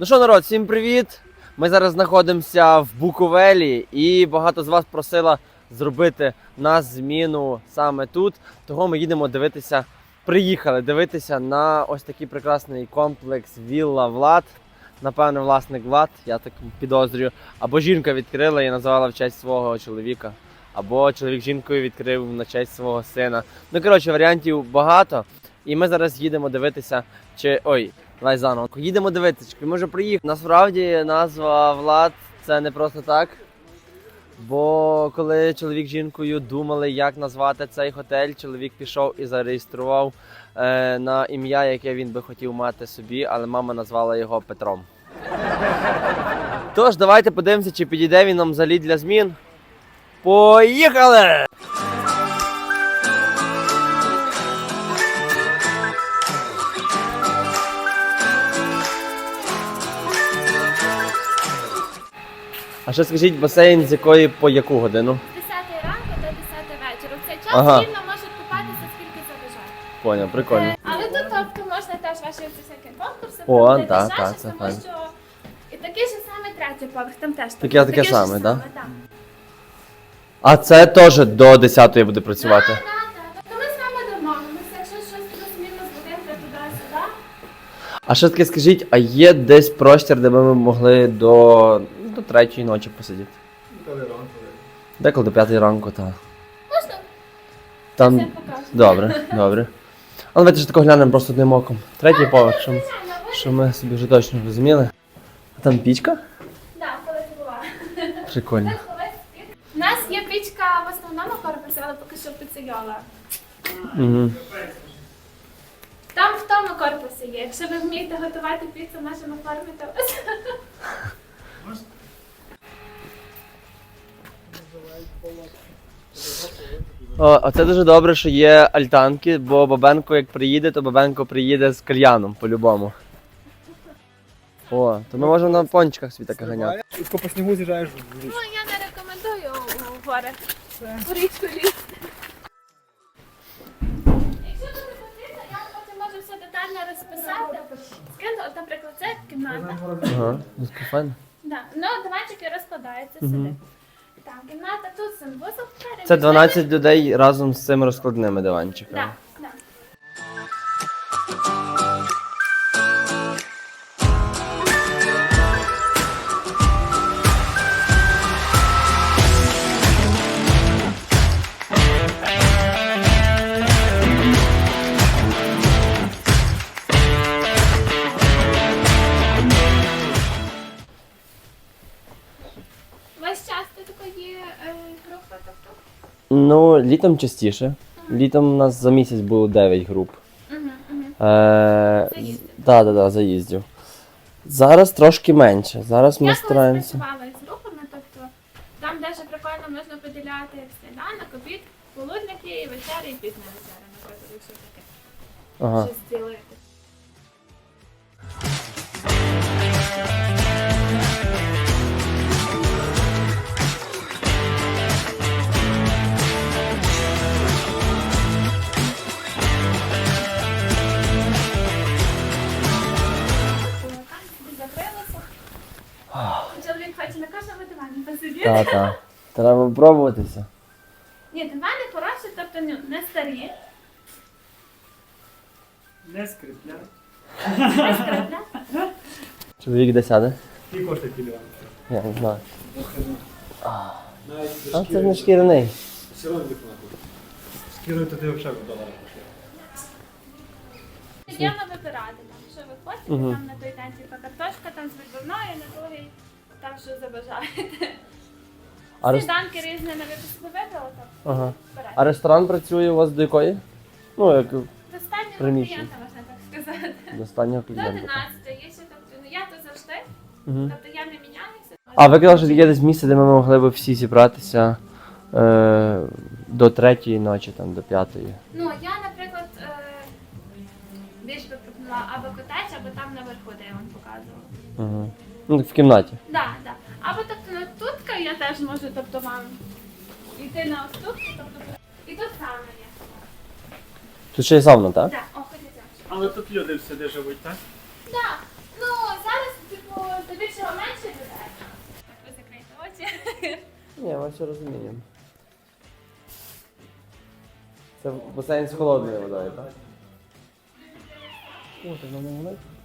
Ну що, народ, всім привіт! Ми зараз знаходимося в Буковелі, і багато з вас просила зробити нас зміну саме тут. Того ми їдемо дивитися. Приїхали дивитися на ось такий прекрасний комплекс Вілла Влад. Напевно, власник Влад, я так підозрюю. Або жінка відкрила і назвала в честь свого чоловіка, або чоловік жінкою відкрив на честь свого сина. Ну коротше, варіантів багато. І ми зараз їдемо дивитися, чи ой, давай заново. Їдемо дивитися, чи може приїхав. Насправді назва Влад це не просто так. Бо коли чоловік з жінкою думали, як назвати цей готель, чоловік пішов і зареєстрував е, на ім'я, яке він би хотів мати собі, але мама назвала його Петром. Тож, давайте подивимося, чи підійде він нам взагалі для змін. Поїхали! А ще скажіть басейн з якої по яку годину? З 10 ранку до 10 вечора. В цей час Ага. вільно можуть купатися скільки забажають. Поняв, прикольно. Е, Але тут тобто можна теж ваші ці всякі конкурси О, проводити, та, ще та, щось, це тому файно. що і такий же самий третій поверх, там теж Таке- таке ж саме, да? так? А це теж до 10-ї буде працювати. Так, так, так. Ми з вами домовимося, якщо щось плюс-мінус будинку туди-сюди. А ще таки скажіть, а є десь простір, де би ми могли до, до третьої ночі посидіти? Деколи до п'ятої ранку, так. Можна? Там. Все. Добре, добре. Але давайте ж тако глянемо просто одним оком. Третій поверх, щоб, щоб ми собі вже точно розуміли. А там пічка? Да, коли це була. Прикольно. У нас є пічка в основному корпусі, але поки що піцейола. Угу. Там в тому корпусі є. Якщо ви вмієте готувати піцу, можемо оформити вас. О, а це дуже добре, що є альтанки, бо Бабенко як приїде, то Бабенко приїде з кальяном по-любому. О, то ми можемо на пончиках собі таке ганяти. І по снігу з'їжджаєш в Ну, я не рекомендую у гори. У річку. Якщо буде потрібно, я потім можу все детально розписати. От, наприклад, це кімната. Ага, ну це файно. Да. Ну, диванчики розкладаються сюди. Так, кімната тут символ. Це 12 людей разом з цими розкладними диванчиками. Так, Ну, літом частіше. Літом у нас за місяць було 9 груп. Е, Заїздів. да, да, да, заїздів. Зараз трошки менше. Зараз ми Я колись стараємося. працювала із групами, тобто там дуже прикольно можна поділяти сніданок, обід, полудники, і вечері, і пізня вечеря, наприклад, якщо таке Ага. щось ділити. Та, та. Треба пробуватися. Ні, дивани хороші, тобто не старі, Не скрипля. не скрипля. Чоловік де сяде? І коштує кілька. Я не знаю. Навіть А це ж не шкіряний. все одно не. Скірою то ти взагалі в доларах коштує. Підемо вибирати там, що ви хочете, Мгм. там на той день типу картошка там з відбивною, на другий там що забажаєте. А, рес... Сніданки різні на ви собі вибрали, то ага. а ресторан працює у вас до якої? Ну, як До останнього приміщення. клієнта, можна так сказати. до останнього До клієнта. 11, є ще тобто, ну я то завжди, Угу. тобто я не міняюся. А ви казали, що є десь місце, де ми могли б всі зібратися е, до третьої ночі, там, до п'ятої. Ну, я, наприклад, е, більш би пропонувала або котеч, або там наверху, де я вам показувала. Угу. Ну, в кімнаті. Да, да. Або тобто на тут я теж можу, тобто вам йти на ось тобто і тут сауна є. Тут ще й сауна, так? Так, о, ходіть. Але тут люди всюди живуть, так? Так. Ну, зараз, типу, здебільшого менше людей. Так ви закрийте очі. Ні, ми все розуміємо. Це басейн з холодною водою, так? О, так на велике.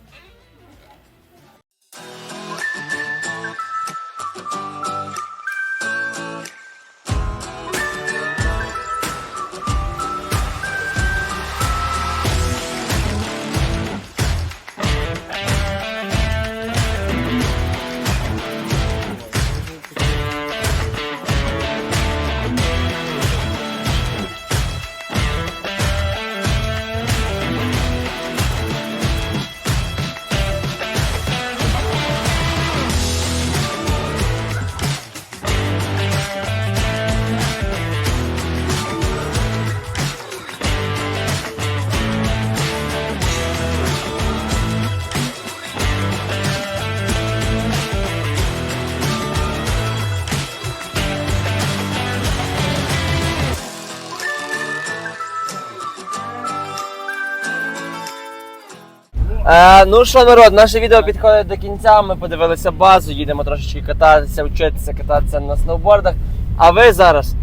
Е, ну що, народ, наше відео підходить до кінця. Ми подивилися базу, їдемо трошечки кататися, вчитися кататися на сноубордах. А ви зараз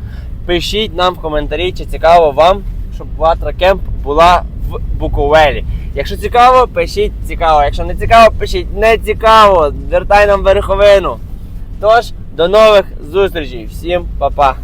пишіть нам в коментарі, чи цікаво вам, щоб Ватра Кемп була в Буковелі. Якщо цікаво, пишіть цікаво. Якщо не цікаво, пишіть не цікаво. Вертай нам верховину. Тож, до нових зустрічей. Всім па-па.